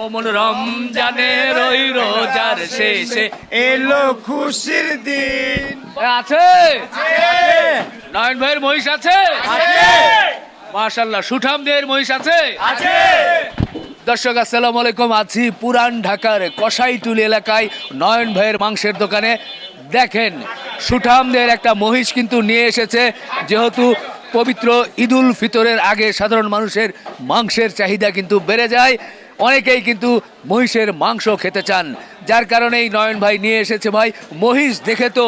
ও মন রমজানের ওই রোজার শেষে এলো খুশির দিন। আছে? নয়ন ভাইয়ের মহিষ আছে? মাশাল্লাহ সুঠাম দেহের মহিষ আছে? আছে। দর্শক আসসালামু আলাইকুম। আছি পুরান ঢাকার কসাইটুলি এলাকায় নয়ন ভাইয়ের মাংসের দোকানে। দেখেন সুঠামদের একটা মহিষ কিন্তু নিয়ে এসেছে। যেহেতু পবিত্র ঈদুল ফিতরের আগে সাধারণ মানুষের মাংসের চাহিদা কিন্তু বেড়ে যায় অনেকেই কিন্তু মহিষের মাংস খেতে চান। যার কারণে এই নয়ন ভাই নিয়ে এসেছে ভাই মহিষ দেখে তো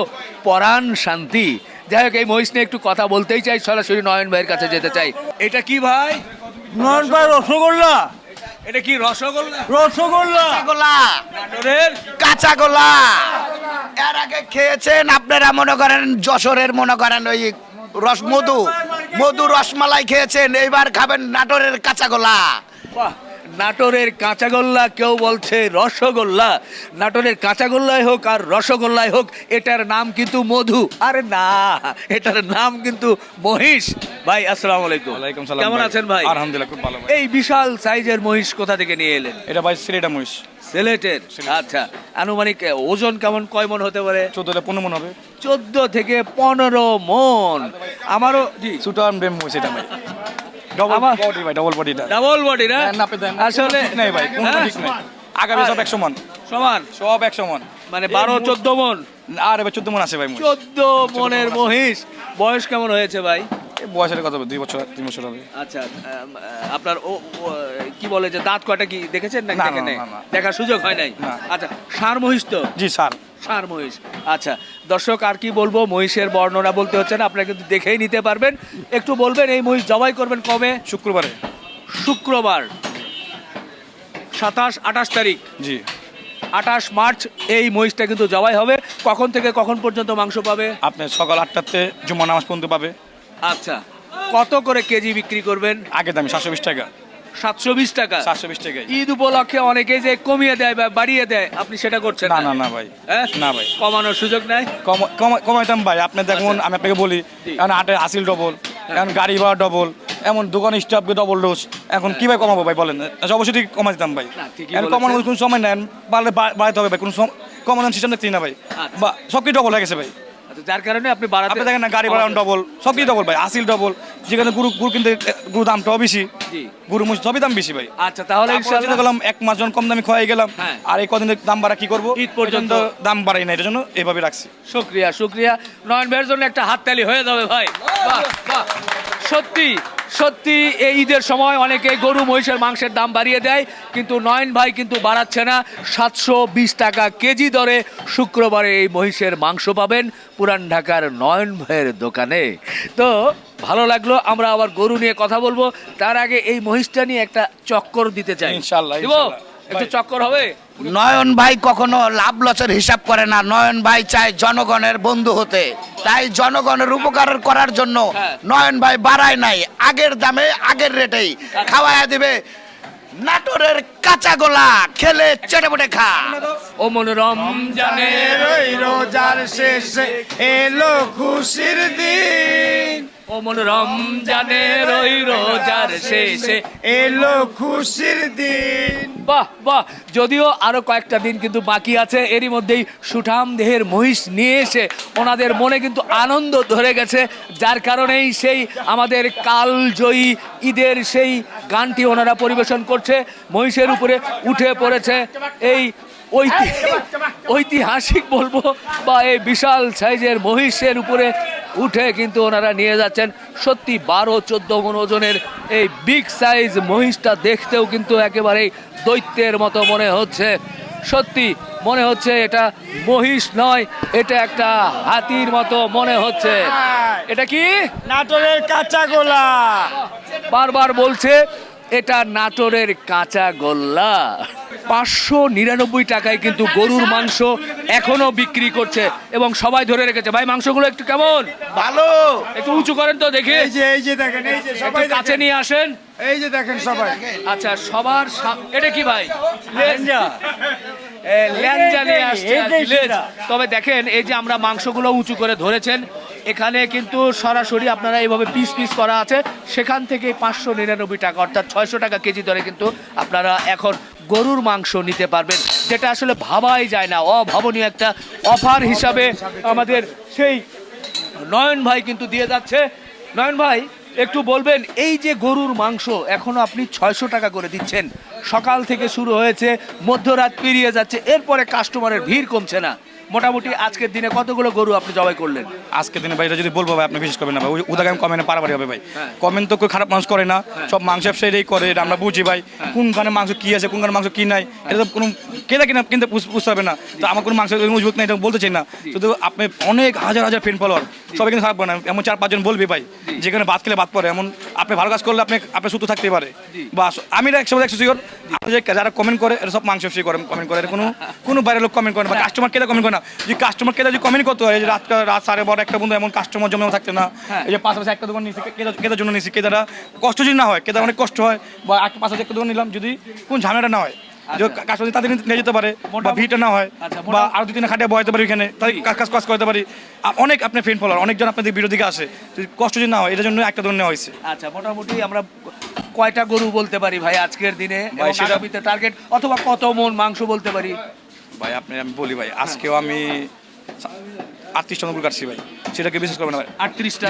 পরাণ শান্তি। যাই হোক এই মহিষ নিয়ে একটু কথা বলতেই চাই সরাসরি নয়ন ভাইয়ের কাছে যেতে চাই। এটা কি ভাই? নয়ন ভাই রসগোল্লা। এটা কি রসগোল্লা? রসগোল্লা। গোলা নাটোরের? কাঁচা গোলা এর আগে খেয়েছেন আপনারা মনে করেন যশোরের মনে করেন ওই রস মধু। মধু রসমালাই খেয়েছেন এইবার খাবেন নাটোরের কাঁচা গোলা বাহ। নাটোরের কাঁচাগোল্লা কেউ বলছে রসগোল্লা। নাটোরের কাঁচাগোল্লাই হোক আর রসগোল্লাই হোক এটার নাম কিন্তু মধু। আরে না এটার নাম কিন্তু মহিষ। ভাই আসসালামু আলাইকুম। ওয়ালাইকুম সালাম কেমন আছেন ভাই? আলহামদুলিল্লাহ খুব ভালো এই বিশাল সাইজের মহিষ কোথা থেকে নিয়ে এলেন? এটা ভাই সিলেটা মহিষ। সিলেটের? আচ্ছা আনুমানিক ওজন কেমন কয় মন হতে পারে? চোদ্দটা পনেরো মন হবে। চোদ্দ থেকে পনেরো মন। আমারও জি। সুটার মহিষ এটা ভাই। ডবল বডি ভাই ডবল বডিটা ডাবল বডি না? নাপে দেন আসলে নাই ভাই কোনো হ্যাঁ? ঠিক নাই। আগামী সব একশো মন। সমান? সব একশো মন। মানে বারো চোদ্দ মন? আর এবার চোদ্দ মন আছে ভাই চোদ্দ মনের মহিষ। বয়স কেমন হয়েছে ভাই? বয়সের কত দুই বছর তিন বছর হবে। আচ্ছা আপনার ও কি বলে যে দাঁত কয়টা কি দেখেছেন না দেখেন। দেখার সুযোগ হয় নাই? আচ্ছা সার মহিষ তো? জি স্যার ষাঁড় মহিষ। আচ্ছা দর্শক আর কি বলব? মহিষের বর্ণনা বলতে হচ্ছে না আপনারা কিন্তু দেখেই নিতে পারবেন। একটু বলবেন এই মহিষ জবাই করবেন কবে? শুক্রবারে। শুক্রবার সাতাশ আঠাশ তারিখ। জি। আঠাশ মার্চ এই মহিষটা কিন্তু জবাই হবে। কখন থেকে কখন পর্যন্ত মাংস পাবে? আপনি সকাল আটটাতে জুম্মা নামাজ পর্যন্ত পাবে। আচ্ছা কত করে কেজি বিক্রি করবেন? আগে দামি সাতশো বিশ টাকা। সাতশো বিশ টাকা। সাতশো বিশ টাকায় ঈদ উপলক্ষে অনেকে যে কমিয়ে দেয় বা বাড়িয়ে দেয় আপনি সেটা করছেন না না? না ভাই। হ্যাঁ? না ভাই। কমানোর সুযোগ নাই? কম- কম- কমাইতাম ভাই আপনি দেখুন আমি আপনাকে বলি এখন আটে আসিল ডবল এখন গাড়ি ভাড়া ডবল এমন দোকান স্টাফকে ডবল ডোজ এখন কীভাবে কমাবো ভাই বলেন? অবশ্যই ঠিক কমাই দিতাম ভাই। এখন। কমানোর কোনো সময় নেন বা- বাড়াইতে হবে ভাই কোনো কমানোর সিস্টেম দেখছি না ভাই। আচ্ছা। বা সব কিছু ডবল হয়ে গেছে ভাই? আচ্ছা, যার কারণে আপনি বাড়াতে আপনি দেখেন না গাড়ি ভাড়া ডবল সব কিছু ডবল ভাই আসিল ডবল যেখানে গুরু গুরু কিনতে গুরু দামটাও বেশি গুরু মুজ সবই দাম বেশি ভাই। আচ্ছা তাহলে ইনশাআল্লাহ গেলাম এক মাস যখন কম দামি খোয়াই গেলাম হ্যাঁ। আর এই কদিন দাম বাড়া কি করব? ঈদ পর্যন্ত। দাম বাড়াই না এর জন্য এইভাবে রাখছি। শুক্রিয়া শুক্রিয়া। নয়ন ভাইয়ের জন্য একটা হাততালি হয়ে যাবে ভাই। বাহ বাহ। সত্যি সত্যি এই ঈদের সময় অনেকে গরু মহিষের মাংসের দাম বাড়িয়ে দেয় কিন্তু নয়ন ভাই কিন্তু বাড়াচ্ছে না। সাতশো বিশ টাকা কেজি দরে শুক্রবারে এই মহিষের মাংস পাবেন পুরান ঢাকার নয়ন ভাইয়ের দোকানে। তো ভালো লাগল আমরা আবার গরু নিয়ে কথা বলব। তার আগে এই মহিষটা নিয়ে একটা চক্কর দিতে চাই। ইনশাল্লাহ একটু চক্কর হবে? নয়ন ভাই কখনো লাভ লসের হিসাব করে না। নয়ন ভাই চায় জনগণের বন্ধু হতে। তাই জনগণের উপকার করার জন্য হ্যাঁ। নয়ন ভাই বাড়ায় নাই। আগের দামে আগের রেটেই খাওয়ায়া দিবে নাটোরের কাঁচা গোলা। খেলে চেটে খা। ও মনোরম ওই রোজার শেষে এলো খুশির দিন। ও মনোরম জানের ওই রোজার শেষে এলো খুশির দিন। বাহ বাহ যদিও আরও কয়েকটা দিন কিন্তু বাকি আছে এরই মধ্যেই সুঠাম দেহের মহিষ নিয়ে এসে ওনাদের মনে কিন্তু আনন্দ ধরে গেছে যার কারণেই সেই আমাদের কালজয়ী ঈদের সেই গানটি ওনারা পরিবেশন করছে মহিষের উপরে উঠে পড়েছে এই ঐতি- ঐতিহাসিক বলব বা এই বিশাল সাইজের মহিষের উপরে উঠে কিন্তু ওনারা নিয়ে যাচ্ছেন। সত্যি বারো চোদ্দ মন ওজনের এই বিগ সাইজ মহিষটা দেখতেও কিন্তু একেবারেই দৈত্যের মতো মনে হচ্ছে। সত্যি মনে হচ্ছে এটা মহিষ নয় এটা একটা হাতির মতো মনে হচ্ছে। এটা কি? নাটোরের কাঁচা গোলা। বারবার বলছে এটা নাটোরের কাঁচা গোল্লা। পাঁচশো নিরানব্বই টাকায় কিন্তু গরুর মাংস এখনও বিক্রি করছে এবং সবাই ধরে রেখেছে। ভাই মাংসগুলো একটু কেমন? ভালো। একটু উঁচু করেন তো দেখি। এই যে এই যে দেখেন এই যে সবাই কাছে নিয়ে আসেন। এই যে দেখেন সবাই। আচ্ছা সবার এটা কি ভাই? লেঞ্জা এ, ল্যাংজা নিয়ে আসছে। তবে দেখেন এই যে আমরা মাংসগুলো উঁচু করে ধরেছেন এখানে কিন্তু সরাসরি আপনারা এইভাবে পিস পিস করা আছে। সেখান থেকে পাঁচশো নিরানব্বই টাকা অর্থাৎ ছয়শো টাকা কেজি দরে কিন্তু আপনারা এখন গরুর মাংস নিতে পারবেন। যেটা আসলে ভাবাই যায় না। অভাবনীয় একটা অফার হিসাবে আমাদের সেই নয়ন ভাই কিন্তু দিয়ে যাচ্ছে। নয়ন ভাই, একটু বলবেন, এই যে গরুর মাংস এখনও আপনি ছয়শো টাকা করে দিচ্ছেন। সকাল থেকে শুরু হয়েছে, মধ্যরাত পেরিয়ে যাচ্ছে, এরপরে কাস্টমারের ভিড় কমছে না। মোটামুটি আজকের দিনে কতগুলো গরু আপনি জবাই করলেন? আজকের দিনে ভাই এটা যদি বলব ভাই আপনি বিশেষ করবেন না ভাই। উদাকে আমি কমেন্টে পারাবারি হবে ভাই। হ্যাঁ। কমেন্ট তো কেউ খারাপ মানুষ করে না। সব মাংস ব্যবসায়ীরাই করে এটা আমরা বুঝি ভাই। কোনখানে মাংস কি আছে কোনখানে মাংস কি নাই এটা তো কোনো কেনা কিনা কিন্তু বুঝ- বুঝতে হবে না। তো আমার কোনো মাংস মজবুত নাই এটা বলতে চাই না। শুধু আপনি অনেক হাজার হাজার ফ্রেন্ড ফলোয়ার সবাই কিন্তু খারাপ না। এমন চার পাঁচজন বলবি ভাই যেখানে বাদ খেলে বাদ পড়ে এমন আপনি ভালো কাজ করলে আপনি আপনি সুস্থ থাকতে পারে। বা আমি একশো একশো শিওর যে যারা কমেন্ট করে এটা সব মাংস করে কমেন্ট করে কোনো কোনো বাইরের লোক কমেন্ট করে না বা কাস্টমার কেটে কমেন্ট করে না। যে কাস্টমার কেটে যদি কমেন্ট করতে হয় এই যে রাত রাত সাড়ে বারো একটা বন্ধু এমন কাস্টমার জমেও থাকতে না হ্যাঁ। এই যে পাশাপাশি একটা দোকান নিয়েছি কেদার কেদার জন্য নিয়েছি কেদারা কষ্ট যদি না হয় কেদার অনেক কষ্ট হয় বা একটা পাশাপাশি একটা দোকান নিলাম যদি কোন ঝামেলাটা না হয় যে কাস্টমার তাদের নিয়ে যেতে পারে বা ভিড়টা না হয় আচ্ছা, বা আরও দুই তিন খাটিয়ে বয়াতে পারি এখানে তাই কাজ কাজ কাজ করতে পারি। অনেক আপনার ফ্রেন্ড ফলোয়ার অনেকজন আপনাদের ভিডিও দিকে আসে। কষ্ট যদি না হয় এটার জন্য একটা নেওয়া হয়েছে। আচ্ছা মোটামুটি আমরা কয়টা গরু বলতে পারি ভাই আজকের দিনে? ভাই, সেটা- টার্গেট অথবা কত মন মাংস বলতে পারি? ভাই আপনি আমি বলি ভাই আজকেও আমি আটত্রিশ টন কাটছি ভাই। সেটাকে বিশেষ করবেন ভাই। আটত্রিশটা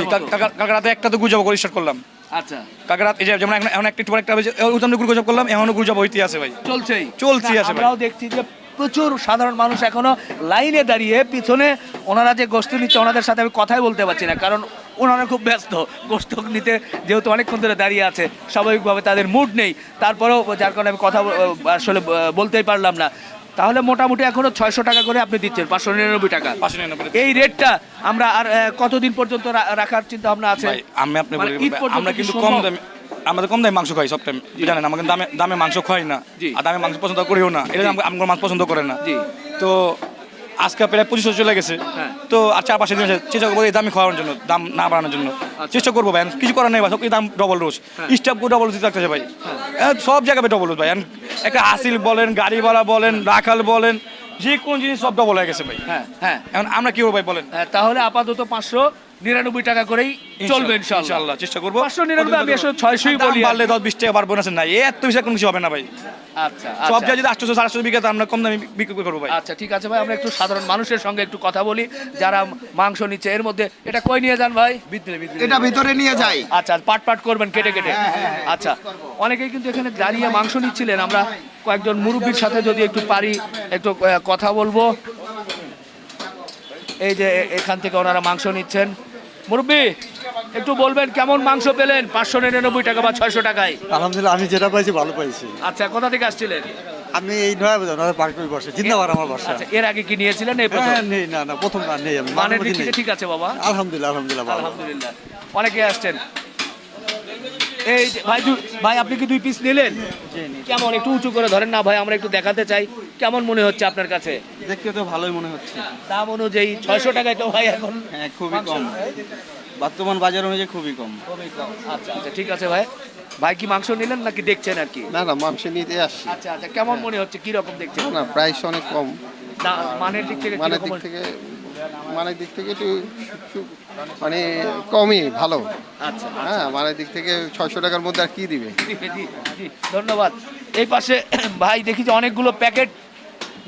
কালকে রাতে একটা তো গুজব করে স্টার্ট করলাম। আচ্ছা। এই যে যেমন এখন একটা করলাম এখনও হইতে আছে ভাই। চলছেই। চলছে আছে আমরাও দেখছি যে প্রচুর সাধারণ মানুষ এখনও লাইনে দাঁড়িয়ে পিছনে ওনারা যে গোস্ত নিচ্ছে ওনাদের সাথে আমি কথাই বলতে পারছি না কারণ ওনারা খুব ব্যস্ত। গোস্ত নিতে যেহেতু অনেকক্ষণ ধরে দাঁড়িয়ে আছে স্বাভাবিকভাবে তাদের মুড নেই। তারপরেও যার কারণে আমি কথা আসলে বলতেই পারলাম না। তাহলে মোটামুটি এখনও ছয়শো টাকা করে আপনি দিচ্ছেন পাঁচশো নিরানব্বই টাকা। পাঁচশো নিরানব্বই। এই রেটটা আমরা আর কতদিন পর্যন্ত রাখার চিন্তা ভাবনা আছে? আমি আপনি মানে আমরা কিন্তু কম দামে আমাদের কম দামে মাংস খাই সব টাইম জানেন আমাকে দামে দামে মাংস খাই না। আর দামে মাংস পছন্দ করিও না। এটা আমাকে আমার মাংস পছন্দ করে না। তো আজকে প্রায় পঁচিশ চলে গেছে। হ্যাঁ। তো আর চার পাঁচশো দিন আছে চেষ্টা করব এই দামি খাওয়ানোর জন্য দাম না বাড়ানোর জন্য। আচ্ছা। চেষ্টা করব ভাই কিছু করার নেই ভাই সব দাম ডবল রোজ স্টাফ ডবল দিতে থাকতেছে ভাই। সব জায়গায় ডবল রোজ ভাই। একটা আসিল বলেন গাড়িওয়ালা বলেন রাখাল বলেন যে কোন জিনিস সব ডবল হয়ে গেছে ভাই। হ্যাঁ হ্যাঁ। এখন আমরা কি করব ভাই বলেন। হ্যাঁ, তাহলে আপাতত পাঁচশো নিরানব্বই টাকা করেই চলবে ইনশাল্লাহ। চেষ্টা করব। পাঁচশো নিরানব্বই আমি আসলে ছয়শোই বলি বাড়লে দশ বিশ টাকা পারব না না এত বেশি কোনো কিছু হবে না ভাই। আচ্ছা সব আচ্ছা। যদি আটশো সাড়ে আটশো বিঘা আমরা কম দামে বিক্রি করব ভাই। আচ্ছা ঠিক আছে ভাই আমরা একটু সাধারণ মানুষের সঙ্গে একটু কথা বলি। যারা মাংস নিচ্ছে এর মধ্যে এটা কই নিয়ে যান ভাই? এটা ভিতরে নিয়ে যাই। আচ্ছা পাট পাট করবেন কেটে কেটে। আচ্ছা অনেকেই কিন্তু এখানে দাঁড়িয়ে মাংস নিচ্ছিলেন। আমরা কয়েকজন মুরব্বীর সাথে যদি একটু পারি একটু কথা বলব। এই যে এখান থেকে ওনারা মাংস নিচ্ছেন। মুরব্বী একটু বলবেন কেমন মাংস পেলেন? পাঁচশো নিরানব্বই টাকা বা ছয়শো টাকায়? আলহামদুলিল্লাহ আমি যেটা পাইছি ভালো পাইছি। আচ্ছা কোথা থেকে আসছিলেন? আমি এই নয় বাজার নয় পার্কের বসে জিন্দাবাদ আমার বাসা। আচ্ছা এর আগে কি নিয়েছিলেন এই প্রথম? হ্যাঁ, নেই না না প্রথম না নেই নেই। ঠিক আছে বাবা? আলহামদুলিল্লাহ আলহামদুলিল্লাহ আলহামদুলিল্লাহ অনেকে আসছেন। এই ভাই ভাই আপনি কি দুই পিস নিলেন? কেমন একটু উঁচু করে ধরেন না ভাই আমরা একটু দেখাতে চাই। কেমন মনে হচ্ছে আপনার কাছে? দেখতে তো ভালোই মনে হচ্ছে। দাম অনুযায়ী ছয়শো টাকায় তো ভাই এখন হ্যাঁ খুবই। কম। বর্তমান বাজার অনুযায়ী খুবই কম। খুবই কম। আচ্ছা আচ্ছা ঠিক আছে ভাই। ভাই কি মাংস নিলেন নাকি দেখছেন আর কি? না না মাংস নিতে আসছি। আচ্ছা আচ্ছা কেমন মনে হচ্ছে? কি রকম দেখছেন? না প্রাইস অনেক কম। মানের দিক থেকে মানের দিক থেকে মানের দিক থেকে একটু মানে কমই ভালো। আচ্ছা হ্যাঁ মানের দিক থেকে ছয়শো টাকার মধ্যে আর কি দিবে? জি, জি, জি, ধন্যবাদ। এই পাশে ভাই দেখি যে অনেকগুলো প্যাকেট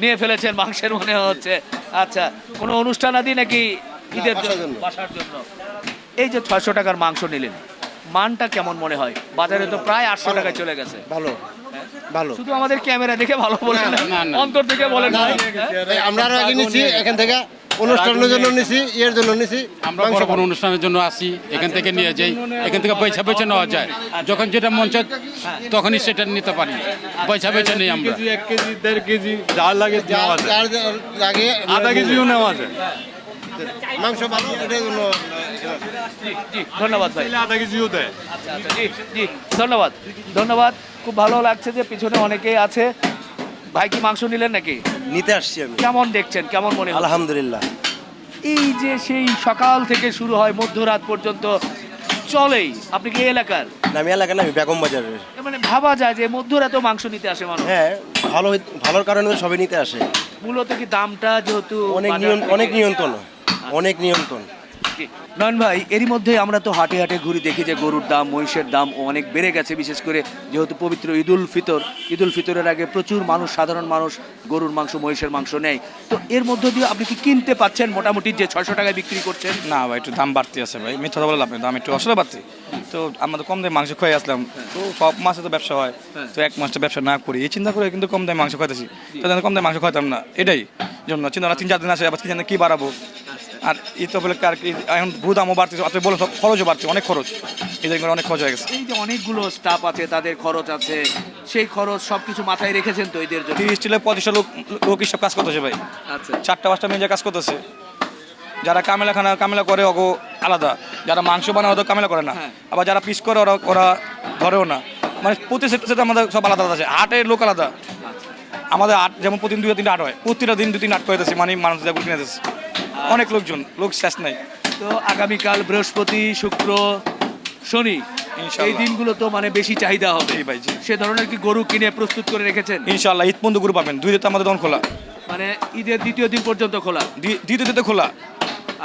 নিয়ে ফেলেছেন মাংসের মনে হচ্ছে। আচ্ছা কোনো অনুষ্ঠান আদি নাকি ঈদের জন্য। বাসার জন্য? এই যে ছয়শো টাকার মাংস নিলেন মানটা কেমন মনে হয়? বাজারে তো প্রায় আটশো টাকায় চলে গেছে। ভালো। ভালো। শুধু আমাদের ক্যামেরা দেখে ভালো বলেন না, অন্তর থেকে বলেন ভাই। হ্যাঁ? আমরা আরও আগে নিছি এখান থেকে অনুষ্ঠানের জন্য নিছি ইয়ের জন্য নিছি আমরা বড় বড় অনুষ্ঠানের জন্য আসি এখান থেকে নিয়ে যাই এখান থেকে পয়সা পয়সা নেওয়া যায়। যখন যেটা মন চায় তখনই সেটা নিতে পারি। পয়সা পয়সা নেই আমরা। কেজি এক কেজি দেড় কেজি যা লাগে নেওয়া যায়। লাগে আধা কেজিও নেওয়া যায়। মাংস ভালো এটার জন্য ধন্যবাদ ভাই। আধা কেজিও দেয়। আচ্ছা আচ্ছা জি জি ধন্যবাদ। ধন্যবাদ। খুব ভালো লাগছে যে পিছনে অনেকেই আছে। ভাই কি মাংস নিলেন নাকি? নিতে আসছি আমি। কেমন দেখছেন? কেমন মনে হচ্ছে? আলহামদুলিল্লাহ। এই যে সেই সকাল থেকে শুরু হয় মধ্যরাত পর্যন্ত চলেই। আপনি কি এই এলাকার? আমি এলাকা না আমি বেগম বাজারের। মানে ভাবা যায় যে মধ্যরাতেও মাংস নিতে আসে মানুষ। হ্যাঁ ভালো ভালোর কারণে তো সবাই নিতে আসে। মূলত কি দামটা যেহেতু অনেক থেকে- অনেক নিয়ন্ত্রণ। অনেক নিয়ন্ত্রণ। নয়ন ভাই এরই মধ্যে আমরা তো হাটে হাটে ঘুরি দেখি যে গরুর দাম মহিষের দাম অনেক বেড়ে গেছে বিশেষ করে যেহেতু পবিত্র ঈদুল ফিতর। ঈদুল ফিতরের আগে প্রচুর মানুষ সাধারণ মানুষ গরুর মাংস মহিষের মাংস নেয়। তো এর মধ্য দিয়ে আপনি কি কিনতে পাচ্ছেন মোটামুটি যে ছয়শো টাকায় বিক্রি করছেন? না ভাই একটু দাম বাড়তি আছে ভাই। মিথ্যা বলে লাভ দাম একটু আসলে বাড়তি। তো আমরা তো কম দামে মাংস খেয়ে আসলাম। তো সব মাসে তো ব্যবসা হয়। তো এক মাসটা ব্যবসা না করি এই চিন্তা করে কিন্তু কম দামে মাংস খাইতেছি। তো কম দামে মাংস খাইতাম না। এটাই জন্য চিন্তা ভাবনা তিন চার দিন আসে আবার কি জানি কি বাড়াবো। আর ঈদ বলে কার কি এখন ভূ দামও বাড়তেছে আপনি বলো সব খরচও বাড়ছে অনেক খরচ। ঈদের করে অনেক খরচ হয়ে গেছে। এই যে অনেকগুলো স্টাফ আছে তাদের খরচ আছে সেই খরচ সব কিছু মাথায় রেখেছেন তো এদের জন্য? তিরিশ টিলে পঁচিশটা লোক লোক হিসাব কাজ করতেছে ভাই। আচ্ছা। চারটা পাঁচটা মেয়ে কাজ করতেছে। যারা কামেলা খানা কামেলা করে ওগো আলাদা। যারা মাংস বানায় ওদের কামেলা করে না। হ্যাঁ। আবার যারা পিস করে ওরা ওরা ধরেও না। মানে প্রতি সেক্টর আমাদের সব আলাদা আলাদা আছে। হাটের লোক আলাদা। আমাদের আট যেমন প্রতিদিন দুই তিনটা আট হয়। প্রতিটা দিন দুই তিন আট করে দিচ্ছে মানে মানুষ কিনে দিচ্ছে অনেক লোকজন লোক শেষ নাই। তো আগামীকাল বৃহস্পতি শুক্র শনি। এই দিনগুলো তো মানে বেশি চাহিদা হবে। ভাই, সে ধরনের কি গরু কিনে প্রস্তুত করে রেখেছেন? ইনশাল্লাহ ঈদ পর্যন্ত গ্রুপ পাবেন। দুই দিতে আমাদের দোকান খোলা। মানে ঈদের দ্বিতীয় দিন পর্যন্ত খোলা? দ্বি- দ্বিতীয় দিতে খোলা।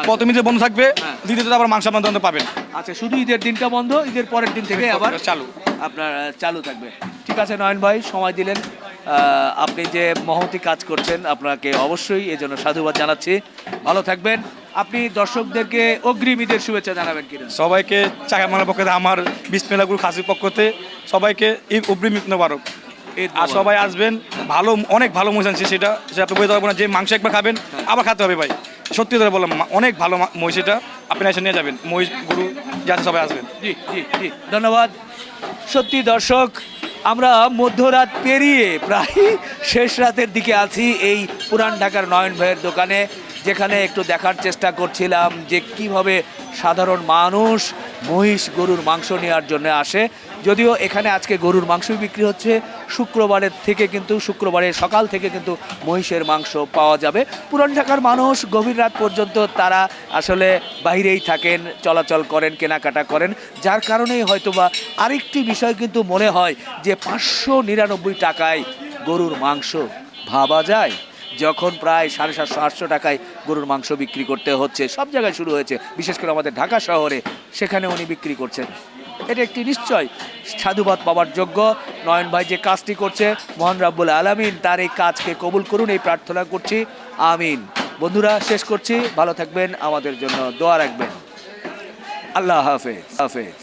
প্রথম ঈদে বন্ধ থাকবে হ্যাঁ। দ্বিতীয়তে আবার মাংস আপনার পাবেন। আচ্ছা শুধু ঈদের দিনটা বন্ধ ঈদের পরের দিন থেকে আবার চালু। আপনার চালু থাকবে। ঠিক আছে নয়ন ভাই সময় দিলেন। আপনি যে মহতি কাজ করছেন আপনাকে অবশ্যই এই জন্য সাধুবাদ জানাচ্ছি। ভালো থাকবেন। আপনি দর্শকদেরকে অগ্রিম ঈদের শুভেচ্ছা জানাবেন কিনা? সবাইকে চাকা মালার পক্ষে আমার বিসমিল্লা গুরু খাসির পক্ষতে সবাইকে ঈদ মোবারক। ঈদ আর সবাই আসবেন ভালো অনেক ভালো মহিষ সেটা সেটা আপনি বোঝাতে পারব না। যে মাংস একবার খাবেন আবার খেতে হবে ভাই। সত্যি করে বললাম অনেক ভালো মা- মহিষ এটা। আপনি এসে নিয়ে যাবেন। মহিষ গুরু যাতে সবাই আসবেন। জি জি জি। ধন্যবাদ। সত্যি দর্শক আমরা মধ্যরাত পেরিয়ে প্রায় শেষ রাতের দিকে আছি এই পুরান ঢাকার নয়ন ভাইয়ের দোকানে। যেখানে একটু দেখার চেষ্টা করছিলাম যে কীভাবে সাধারণ মানুষ মহিষ গরুর মাংস নেওয়ার জন্য আসে। যদিও এখানে আজকে গরুর মাংসই বিক্রি হচ্ছে, শুক্রবারের থেকে কিন্তু শুক্রবারের সকাল থেকে কিন্তু মহিষের মাংস পাওয়া যাবে। পুরান ঢাকার মানুষ গভীর রাত পর্যন্ত তারা আসলে বাইরেই থাকেন, চলাচল করেন, কেনাকাটা করেন। যার কারণেই হয়তোবা আরেকটি বিষয় কিন্তু মনে হয় যে পাঁচশো নিরানব্বই টাকায় গরুর মাংস ভাবা যায়। যখন প্রায় সাড়ে সাতশো, আটশো টাকায় গরুর মাংস বিক্রি করতে হচ্ছে, সব জায়গায় শুরু হয়েছে। বিশেষ করে আমাদের ঢাকা শহরে, সেখানে উনি বিক্রি করছেন। এটা একটি নিশ্চয় সাধুবাদ পাওয়ার যোগ্য। নয়ন ভাই যে কাজটি করছে, মোহন রাব্বুল আলামিন, তার এই কাজকে কবুল করুন, এই প্রার্থনা করছি। আমিন। বন্ধুরা, শেষ করছি। ভালো থাকবেন। আমাদের জন্য দোয়া রাখবেন। আল্লাহ হাফেজ। হাফেজ।